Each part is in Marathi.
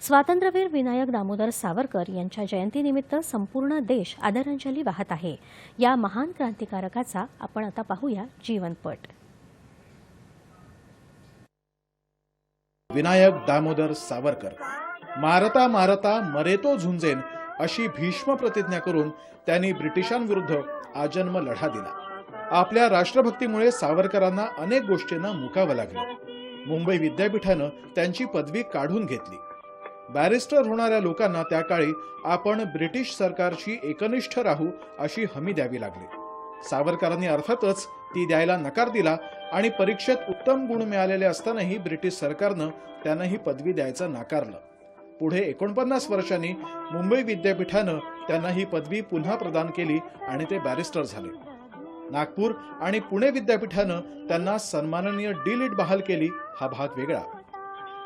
स्वातंत्र्यवीर विनायक दामोदर सावरकर यांच्या जयंतीनिमित्त संपूर्ण देश आदरांजली वाहत आहे. या महान क्रांतिकारकाचा आपण आता पाहूया जीवनपट. विनायक दामोदर सावरकर. मारता मारता मरेतो झुंजेन अशी भीष्म प्रतिज्ञा करून त्यांनी ब्रिटिशांविरुद्ध आजन्म लढा दिला. आपल्या राष्ट्रभक्तीमुळे सावरकरांना अनेक गोष्टींना मुकावं लागलं. मुंबई विद्यापीठानं त्यांची पदवी काढून घेतली. बॅरिस्टर होणाऱ्या लोकांना त्या काळी आपण ब्रिटिश सरकारशी एकनिष्ठ राहू अशी हमी द्यावी लागली. सावरकरांनी अर्थातच ती द्यायला नकार दिला आणि परीक्षेत उत्तम गुण मिळालेले असतानाही ब्रिटिश सरकारनं त्यांना ही पदवी द्यायचं नाकारलं. पुढे एकोणपन्नास वर्षांनी मुंबई विद्यापीठानं त्यांना ही पदवी पुन्हा प्रदान केली आणि ते बॅरिस्टर झाले. नागपूर आणि पुणे विद्यापीठानं त्यांना सन्माननीय डी लिट बहाल केली हा भाग वेगळा.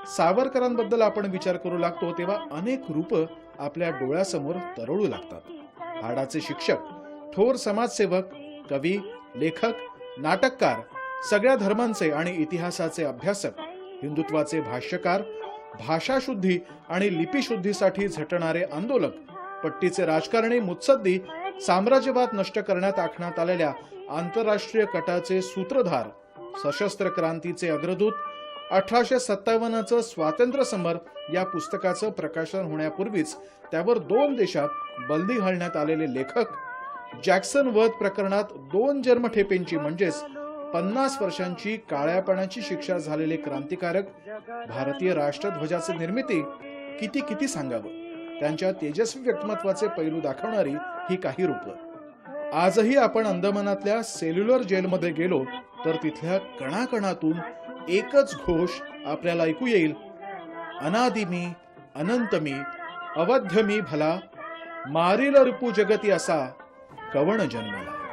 सावरकरांबद्दल आपण विचार करू लागतो तेव्हा अनेक रूप आपल्या डोळ्यासमोर तरळू लागतात. हाडाचे शिक्षक थोर समाजसेवक कवी लेखक नाटककार सगळ्या धर्मांचे आणि इतिहासाचे अभ्यासक हिंदुत्वाचे भाष्यकार भाषाशुद्धी आणि लिपीशुद्धीसाठी झटणारे आंदोलक पट्टीचे राजकारणी मुत्सद्दी साम्राज्यवाद नष्ट करण्यात आखण्यात आलेल्या आंतरराष्ट्रीय कटाचे सूत्रधार सशस्त्र क्रांतीचे अग्रदूत अठराशे सत्तावन्नचं स्वातंत्र्य समर या पुस्तकाचं प्रकाशन होण्यापूर्वीच त्यावर दोन देशात बंदी घालण्यात आलेले लेखक जॅक्सन वध प्रकरणात दोन जन्मठेपेंची म्हणजेच पन्नास वर्षांची काळ्या पाण्याची शिक्षा झालेले क्रांतिकारक भारतीय राष्ट्रध्वजाचे निर्मिती किती किती सांगावं? त्यांच्या तेजस्वी व्यक्तिमत्वाचे पैलू दाखवणारी ही काही रूपं. आजही आपण अंदमानातल्या सेल्युलर जेलमध्ये गेलो तर तिथल्या कणाकणातून एकच घोष आपल्याला ऐकू येईल. अनादि मी अनंत मी अवध्य मी भला मारिल रिपू जगती असा कवण जन्मला.